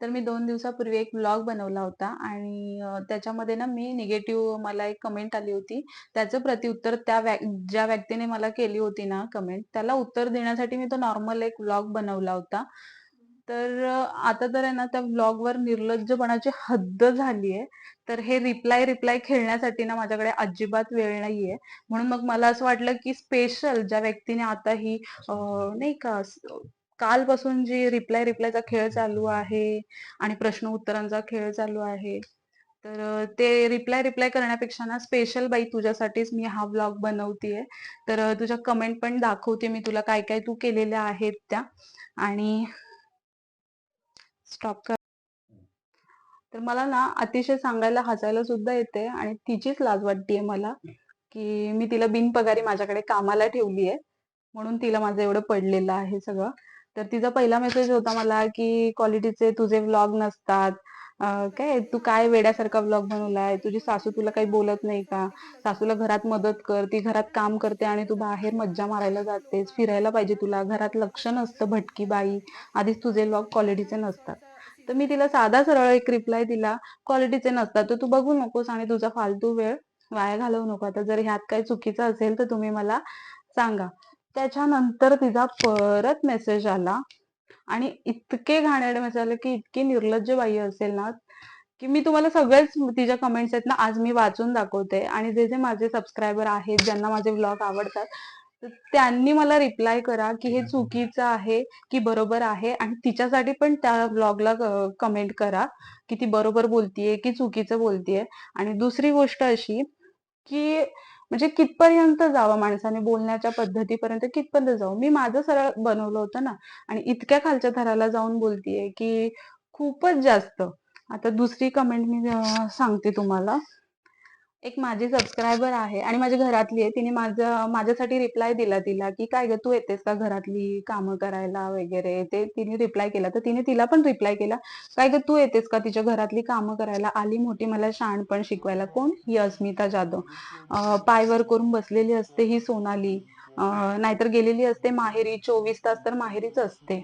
तर मी दोन दिवसापूर्वी एक व्लॉग बनवला होता आणि त्याच्यामध्ये ना मी निगेटिव्ह मला एक कमेंट आली होती. त्याचं प्रत्युत्तर त्या ज्या व्यक्तीने मला केली होती ना कमेंट, त्याला उत्तर देण्यासाठी मी तो नॉर्मल एक व्लॉग बनवला होता. तर आता तर आहे ना त्या व्लॉगवर निर्लज्जपणाची हद्द झाली आहे तर हे रिप्लाय, रिप्लाय खेळण्यासाठी ना माझ्याकडे अजिबात वेळ नाहीये. म्हणून मग मला असं वाटलं, की स्पेशल ज्या व्यक्तीने आता ही नाही का कालपासून जी रिप्लाय, रिप्लायचा खेळ चालू आहे आणि प्रश्न-उत्तरांचा खेळ चालू आहे. तर ते रिप्लाय, रिप्लाय करण्यापेक्षा ना स्पेशल बाई तुझ्यासाठीच मी हा ब्लॉग बनवतीये. तर तुझ्या कमेंट पण दाखवते मी तुला काय-काय तू केलेल्या आहेत त्या आणि स्टॉप कर. तर मला ना अतिशय सांगायला हसायला सुद्धा येते आणि तिचीच लाज वाटतेय मला, की मी तिला बिनपगारी माझ्याकडे कामाला ठेवलीये. म्हणून तिला माझं एवढं पडलेलं आहे सगळं. तर तिचा पहिला मेसेज होता मला, की "क्वालिटीचे तुझे व्लॉग नसतात. काय तू काय वेड्यासारखा व्लॉग बनवलाय? तुझी सासू तुला काही बोलत नाही का? सासूला घरात मदत कर. ती घरात काम करते आणि तू बाहेर मज्जा मारायला जातेस. फिरायला पाहिजे तुला. घरात लक्ष नसतं भटकी बाई. आधीच तुझे व्लॉग क्वालिटीचे नसतात." तर मी तिला साधा सरळ एक रिप्लाय दिला, "क्वालिटीचे नसतात तर तू बघू नकोस आणि तुझा फालतू वेळ वाया घालवू नको. आता जर ह्यात काही चुकीचं असेल तर तुम्ही मला सांगा." त्याच्यानंतर तिचा परत मेसेज आला. आणि इतके घाणेरडे मेसेज आले, की इतकी निर्लज्ज बाई असेल ना, की मी तुम्हाला सगळेच तिच्या कमेंट्स आहेत ना आज मी वाचून दाखवते. आणि जे, जे माझे सबस्क्रायबर आहेत, ज्यांना माझे व्लॉग आवडतात, त्यांनी मला रिप्लाय करा, की हे चुकीचं आहे, की बरोबर आहे. आणि तिच्यासाठी पण त्या ब्लॉगला कमेंट करा, की ती बरोबर बोलतीये, की चुकीचं बोलतीये. आणि दुसरी गोष्ट अशी, की म्हणजे कितपर्यंत जावं माणसाने बोलण्याच्या पद्धतीपर्यंत कितपर्यंत जाऊ मी माझं सरळ बनवलं होतं ना आणि इतक्या खालच्या थराला जाऊन बोलतीये, की खूपच जास्त. आता दुसरी कमेंट मी सांगते तुम्हाला. एक माझी सबस्क्रायबर आहे आणि माझ्या घरातली आहे. तिने माझं माझ्यासाठी रिप्लाय दिला तिला, की "काय ग तू येतेस का घरातली कामं करायला वगैरे?" ते तिने रिप्लाय केला. तर तिने तिला पण रिप्लाय केला, "काय ग तू येतेस का तिच्या घरातली कामं करायला? आली मोठी मला शहाणपण शिकवायला." कोण? ही अस्मिता जाधव. पायवर पाय वर करून बसलेली असते ही सोनाली. नाहीतर गेलेली असते माहेरी 24 तास तर माहेरीच असते.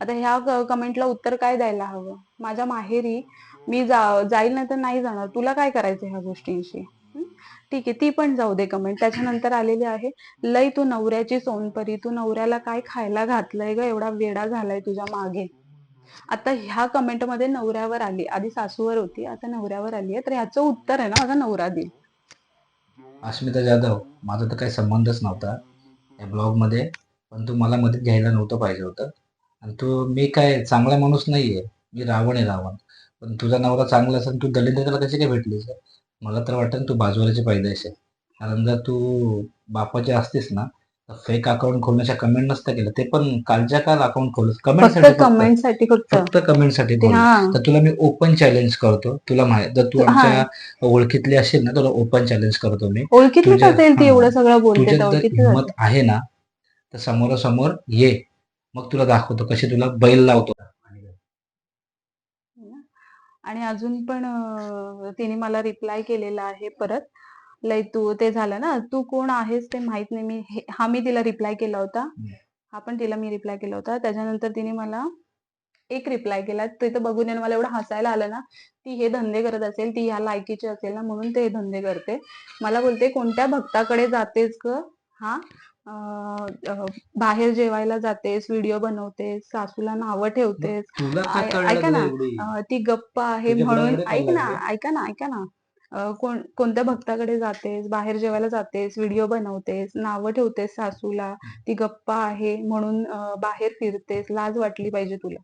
आता ह्या कमेंटला उत्तर काय द्यायला हवं? माझ्या माहेरी मी जा जाईल नाहीतर नाही जाणार. तुला काय करायचं ह्या गोष्टींशी? ठीक आहे, ती पण जाऊ दे कमेंट. त्याच्यानंतर आलेली आहे, लय तू नवऱ्याची सोनपरी. तू नवऱ्याला काय खायला घातलंय ग एवढा वेडा झालाय तुझ्या मागे." आता ह्या कमेंटमध्ये नवऱ्यावर आली. आधी सासूवर होती, आता नवऱ्यावर आली आहे. तर ह्याचं उत्तर आहे ना माझा नवरा देईल. अस्मिता जाधव, माझा तर काही संबंधच नव्हता या ब्लॉगमध्ये. पण तू मला मदत घ्यायला नव्हतं पाहिजे होतं. आणि तू मी काय चांगला माणूस नाहीये. मी रावण आहे रावण. पण तुझा नवरा चांगला असेल तू दलिंद्राला कशी काय भेटलीस? मला तर वाटतं तू बाजूवाल्याची पैदाइश आहे. कारण जर तू बापाची असतीस ना, तर फेक अकाउंट खोलण्याच्या कमेंट नसत्या केल्या. ते पण कालच्या काल अकाउंट. फक्त कमेंटसाठी. कमेंटसाठी फक्त. कमेंटसाठी. हां. तर तुला मी ओपन चॅलेंज करतो. तुला माहीत जर तू. आमच्या ओळखीतली असेल ना, तुला ओपन चॅलेंज करतो मी. असेल ती हां. एवढं सगळं बोलते हिंमत. आहे ना, तर समोरासमोर ये. मग तुला दाखवतो कशी तुला बैल लावतो. आणि अजून पण तिने मला रिप्लाय केलेला आहे परत. "लई तू" ते झालं ना, "तू कोण आहेस ते माहीत नाही." मी हे हा मी तिला रिप्लाय केला होता. हं. हा पण तिला मी रिप्लाय केला होता. त्याच्यानंतर तिने मला एक रिप्लाय केला. तिथं बघून मला एवढं हसायला आलं ना, ती हे धंदे करत असेल, ती ह्या लायकीची असेल ना म्हणून ते हे धंदे करते. मला बोलते, "कोणत्या भक्ताकडे जातेस गं? हां? बाहेर जेवायला जातेस, व्हिडिओ बनवतेस, सासूला नावं ठेवतेस." तुला कळलं ऐका ना, एवढी? अ, ती गप्प आहे तुझ्या म्हणून ऐक ना? ऐका ना, ऐका ना. अ, कोण कोणत्या भक्ताकडे जातेस, बाहेर जेवायला जातेस, व्हिडिओ बनवतेस, नावं ठेवतेस सासूला, ती गप्प आहे म्हणून अ, बाहेर फिरतेस, लाज वाटली पाहिजे तुला.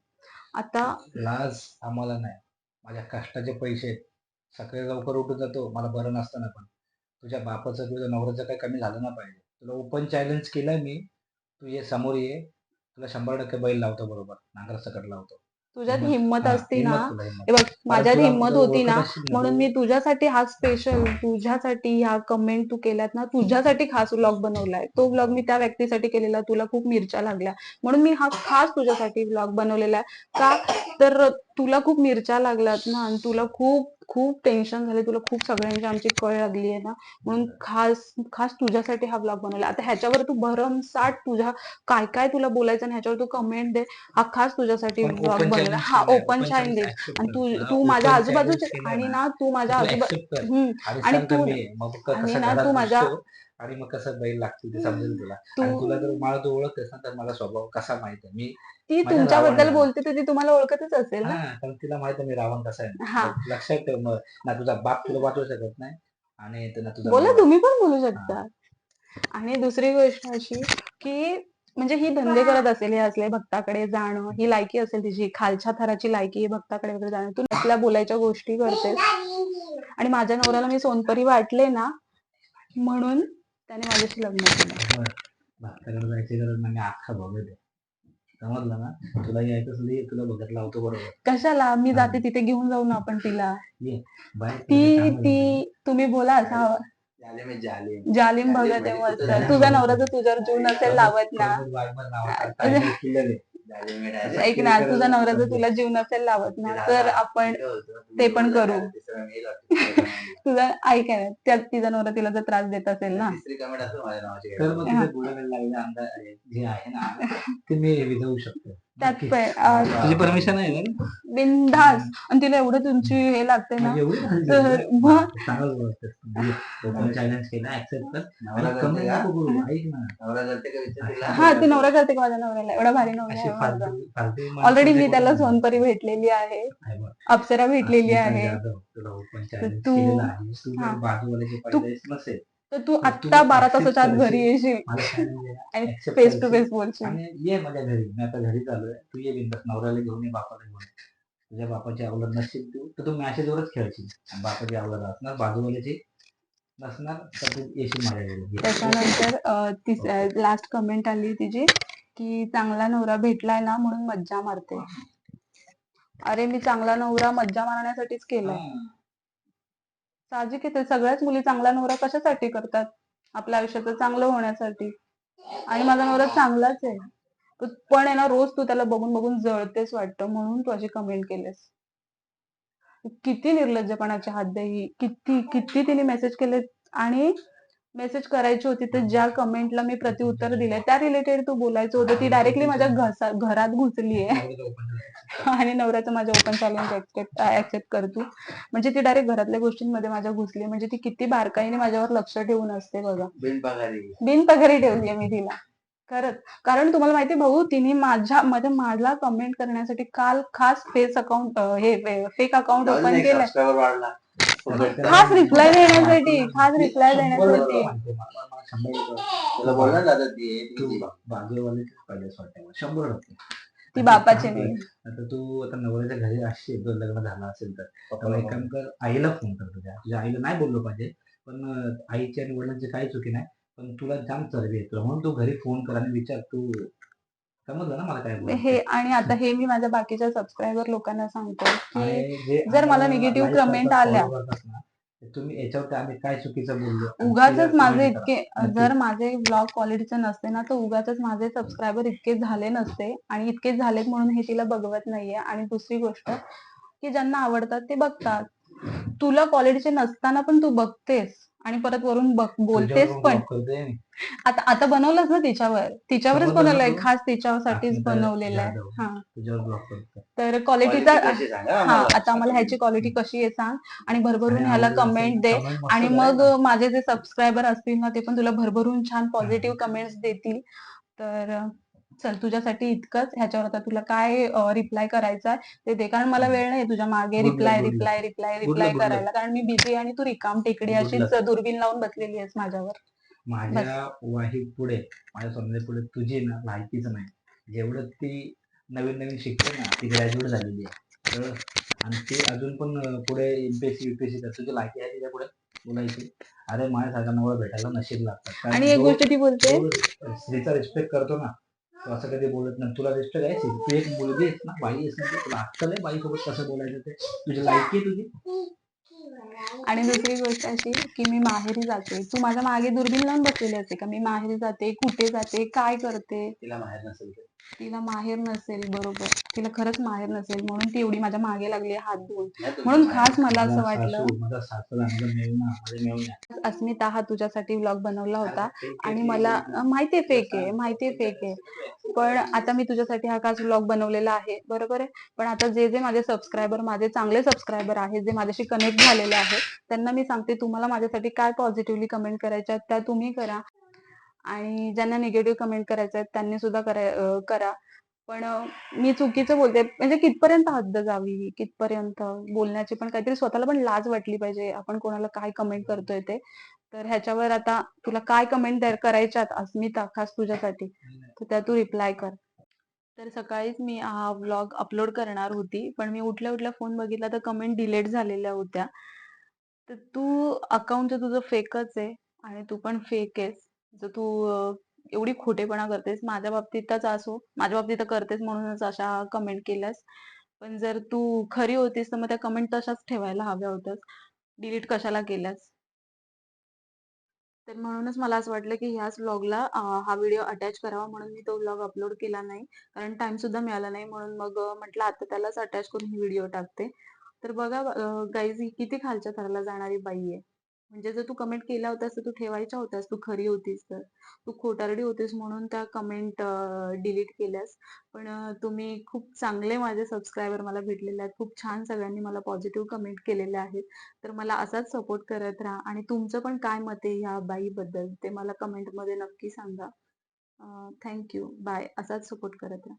आता लाज आम्हाला नाही. माझ्या कष्टाचे पैसे. सकाळी लवकर उठून जातो. मला बरं नसताना पण. तुझ्या बापाचं, तुझ्या नवऱ्याचं काही कमी झालं नाही पाहिजे. तुला ओपन चॅलेंज केलंय मी. तू ये समोर ये. तुला 100% बैल लावतो बरोबर. नांगरासकट लावतो. तुझ्यात हिम्मत हिंमत हां, असती ना, तुला. हे बघ माझ्यात तुला हिंमत होती ओळखत ना, असशील ना म्हणून तू मी तुझ्यासाठी हा स्पेशल तुझ्यासाठी ह्या कमेंट तू केल्यात ना, तुझ्यासाठी खास व्लॉग बनवलाय. तो व्लॉग मी त्या व्यक्तीसाठी केलेला. तुला खूप मिरच्या लागल्या. म्हणून मी हा खास तुझ्यासाठी व्लॉग बनवलेला आहे. का? तर तुला खूप मिरच्या लागल्यात ना आणि तुला खूप खूप टेन्शन झाले तुला खूप सगळ्यांची आमची कळ लागली आहे ना. म्हणून खास खास तुझ्यासाठी हा ब्लॉग बनवला. आता ह्याच्यावर तू भरमसाठ तुझ्या काय काय तुला बोलायचं आणि ह्याच्यावर तू कमेंट दे. हा खास तुझ्यासाठी ब्लॉग बनवला. हा ओपन challenge दे. आणि तू. तू माझ्या आजूबाजूचे आणि ना, तू माझ्या आजूबाजू आणि तू- आणि ना तू माझ्या- आणि मग कसं बैल लागतो ते समजेल तुला. आणि तुला जर मला तू ओळखतेस ना तर मला स्वभाव कसा माहीत आहे? मी ती माझ्या तुमच्याबद्दल रावणाला- बोलते तर ती तुम्हाला ओळखतच असेल ना? हा कारण तिला माहीत आहे मी रावण कसा आहे. हा. लक्षात ठेव मग. ना तुझा बाप तुला वाचवू शकत नाही आणि ते ना तुझा बोला. तुम्ही पण बोलू शकता. आणि दुसरी गोष्ट अशी की म्हणजे ही धंदे करत असेल हे असले भक्ताकडे जाणं ही लायकी असेल तिची खालच्या थराची लायकी आहे भक्ताकडे वगैरे जाणं. तू नसल्या बोलायच्या गोष्टी करते आणि माझ्या नवऱ्याला मी सोनपरी वाटले ना म्हणून त्याने माझ्याशी लग्न केलं. बरं. भक्ताकडे जायची गरज नाही. मी अख्खा बघत आहे समजलं ना? तुला यायचं असेल ये, तुला बघत लावतो बरोबर. कशाला? मी जाते तिथे घेऊन जाऊ ना आपण तिला. बाय ती ती तुम्ही बोला असा जाले में जाले जालिम बघत आहे म्हणजे मस्त तुझा नवरा जर तुझ्यावर जीव नसेल लावत ना. ऐक ना तुझा नवरा जर तुला जीव नसेल लावत ना तर आपण ते पण करू. तुझा ऐक आहे ना त्यात तिचा नवरा तिला जर त्रास देत असेल ना. तर मग तिथे बोलायला लागलेला अंदाज आहे, जे आहे ना ते मी विधवू शकतो. त्यात नक्की. पे- अं, तुझी परमिशन आहे ना बिनधास आणि तिला एवढं तुमची हे लागते ना म्हणजे एवढी तर. मग बोलतेस तू. ओपन चॅलेंज केला ऍक्सेप्ट कर नवरा आणि करते का? नको करू. ऐक ना नवरा करते का विचार तिला हा ती नवरा करते का माझ्या नवऱ्याला एवढा भारी नवरा अशी आहे माझा फालतू फालतू माणसं ऑलरेडी मी त्याला कोणी. सोनपरी भेटलेली आहे बघ. अप्सरा भेटलेली आहे जाधव, तुला तू- केलेलं आहे तू हा. बाजूवाल्याची नसेल तर तू आत्ता बारा तासाच्या आत घरी. येशील. आणि फेस टू. फेस बोलशील आणि ये माझ्या घरी मी आता घरी चालू आहे तू ये बिंदास नवऱ्याला घेऊन ये बापाला घेऊन ये. तुझ्या बापाची आवडत नसेल तू तर तू मॅसेजवरच खेळशील आणि बापाची आवडत असणार बाजूवाल्याची नसणार तर तू येशील माझ्या घरी ये. त्याच्यानंतर लास्ट कमेंट आली तिची की चांगला नवरा भेटलाय ना म्हणून मज्जा मारते अरे मी चांगला नवरा मज्जा मारण्यासाठीच केलाय. साहजिक आहे सगळ्याच मुली चांगला नवरा कशासाठी करतात? आपल्या आयुष्याचं चांगलं होण्यासाठी. आणि माझा नवरा चांगलाच आहे. पण आहे ना रोज तू त्याला बघून बघून जळतेस वाटतं म्हणून तू अशी कमेंट केलेस. किती निर्लज्जपणाची हद्द आहे ही. किती किती तिने मेसेज केले आणि मेसेज करायची होती तर ज्या कमेंटला मी प्रतिउत्तर दिले त्या रिलेटेड तू बोलायचं होतं. ती डायरेक्टली माझ्या घरात घुसली आहे. आणि नवऱ्याचं माझ्या ओपन चॅलेंज ऍक्सेप्ट ऍक्सेप्ट कर तू म्हणजे ती डायरेक्ट घरातल्या गोष्टींमध्ये माझ्या घुसली म्हणजे ती किती बारकाईने माझ्यावर लक्ष ठेवून असते बघा. बिन पगारी. बिनपगारी ठेवली मी तिला. खरंच. कारण तुम्हाला माहिती भाऊ तिने माझ्या म्हणजे मला कमेंट करण्यासाठी काल खास फेस अकाउंट हे फेक अकाउंट ओपन वाढला. खास रिप्लाय देण्यासाठी खास रिप्लाय देण्यासाठी. शंभर तुला दादा ती? तू ती- वाटतं मला. टक्के. ती बापाची आता नाही आता तू आता नवऱ्याच्या घरी असशील जर लग्न झालं असेल तर. तर एक काम कर आईला फोन कर तुझ्या. तुझ्या आईला नाही बोललो पाहिजे पण अं, आईची आणि वडिलांची काही चुकी नाही पण तुला जाम चरबी आहे तुला. म्हणून तू घरी फोन कर आणि विचार तू समजलं ना मला काय बोलायचं? हे आणि आता हे मी माझ्या बाकीच्या सबस्क्रायबर लोकांना सांगतो की आणि जे जर मला आम्हाला negative like comment करतात, आल्या. follow करतात ना, ते तुम्ही याच्यावरती आम्ही काय चुकीचं बोललो उगाच ते माझे comment इतके. नक्की. जर माझे ब्लॉग क्वालिटीचे नसते ना तर उगाच माझे सबस्क्रायबर इतके झाले नसते आणि इतके झालेत म्हणून हे तिला बघवत नाहीये आणि दुसरी गोष्ट की ज्यांना आवडतात ते बघतात तुला क्वालिटीचे नसताना पण तू बघतेस आणि परत वरून बघ बोलतेस पण. आता आता बनवलंच ना तिच्यावर तिच्यावरच बनवलंय? खास तिच्यासाठीच बनवलेलं आहे. हा तर क्वालिटीचा हा. आता आम्हाला ह्याची क्वालिटी कशी आहे सांग आणि भरभरून ह्याला कमेंट दे आणि. मग माझे जे सबस्क्रायबर असतील ना ते पण तुला भरभरून छान पॉझिटिव्ह कमेंट्स देतील तर चल तुझ्यासाठी इतकंच. ह्याच्यावर आता तुला काय रिप्लाय करायचा ते दे. कारण मला वेळ नाही तुझ्या मागे. रिप्लाय. Reply reply reply. करायला. कारण मी बिझी आणि तू रिकाम टेकडी अशीच. दुर्बीन लावून बसलेली आहेस माझ्यावर. माझ्या वाही पुढे माझ्या सोन्या पुढे तुझी ना माहितीच नाही. जेवढं ती नवीन नवीन शिकते ना ती ग्रॅज्युएट झालेली आहे. कळलं? आणि ती अजून पण पुढे एमपीएससी युपीएससी तर तुझी लायकी आहे तिच्या पुढे बोलायची. अरे माझ्यासारखा नवरा भेटायला नशीब लागतात आणि एक गोष्ट ती बोलते. स्त्रीचा रिस्पेक्ट करतो ना असं कधी बोलत नाही. तुला रिस्पेक्ट आहे. तू एक मुलगी आहेस ना बाई आहेस ना तुला अक्कल आहे बाईसोबत कसं बोलायचं ते. तुझी लायकी आहे तुझी. आणि दुसरी गोष्ट अशी की मी माहेरी जाते. तू माझ्या मागे दुर्बीन लावून बसलेली असते का? मी माहेरी जाते कुठे जाते काय करते? तिला माहेर नसेल तर. तिला माहेर नसेल बरोबर. तिला खरंच माहेर नसेल म्हणून ती एवढी माझ्या मागे लागली हात धुवून. म्हणून. खास मला असं वाटलं मेवण्या अस्मिता हा तुझ्यासाठी व्लॉग बनवला होता आणि मला माहितीये फेक आहे माहितीये फेक आहे पण आता मी तुझ्यासाठी हा खास व्लॉग बनवलेला आहे बरोबर आहे? पण आता जे जे माझे सबस्क्रायबर माझे चांगले सबस्क्रायबर आहेत जे माझ्याशी कनेक्ट झालेले आहेत त्यांना मी सांगते तुम्हाला माझ्यासाठी काय पॉझिटिव्हली कमेंट करायच्या त्या तुम्ही करा. आणि ज्यांना निगेटिव्ह कमेंट करायचं आहेत त्यांनी सुद्धा करा करा. पण मी चुकीचं बोलते. म्हणजे कितपर्यंत हद्द जावी कितपर्यंत? बोलण्याची पण काहीतरी स्वतःला पण लाज वाटली पाहिजे. आपण कोणाला काय कमेंट करतोय ते? तर ह्याच्यावर आता तुला काय कमेंट करायच्यात अस्मिता खास तुझ्यासाठी. तर त्या तू रिप्लाय कर. तर सकाळीच मी हा व्लॉग अपलोड करणार होती. पण मी उठल्या उठल्या फोन बघितला तर कमेंट डिलीट झालेल्या होत्या. तर तू अकाउंट तुझं फेकच आहे आणि तू पण फेक आहेस. जर तू एवढी खोटेपणा करतेस. माझ्या बाबतीतच असो. माझ्या बाबतीत तर करतेस म्हणूनच अशा कमेंट केल्यास. पण जर तू खरी होतीस तर मग त्या कमेंट तशाच ठेवायला हव्या होत्यास. डिलीट कशाला केल्यास? तर म्हणूनच मला असं वाटलं की ह्याच व्लॉगला हा व्हिडिओ अटॅच करावा म्हणून मी तो व्लॉग अपलोड केला नाही. कारण टाइम सुद्धा मिळाला नाही म्हणून मग म्हटलं आता त्यालाच अटॅच करून ही व्हिडिओ टाकते. तर बघा गाईज ही किती खालच्या थराला जाणारी बाई आहे. म्हणजे जर तू कमेंट केला होतास तर तू ठेवायच्या होत्यास तू खरी होतीस तर. तू खोटारडी होतीस म्हणून त्या कमेंट डिलीट केल्यास. पण तुम्ही खूप चांगले माझे सबस्क्रायबर मला भेटलेले आहेत. खूप छान सगळ्यांनी मला पॉझिटिव्ह कमेंट केलेले आहेत. तर मला असाच सपोर्ट करत राहा. आणि तुमचं पण काय मत आहे ह्या बाईबद्दल ते मला कमेंटमध्ये नक्की सांगा. थँक्यू बाय असाच सपोर्ट करत राहा.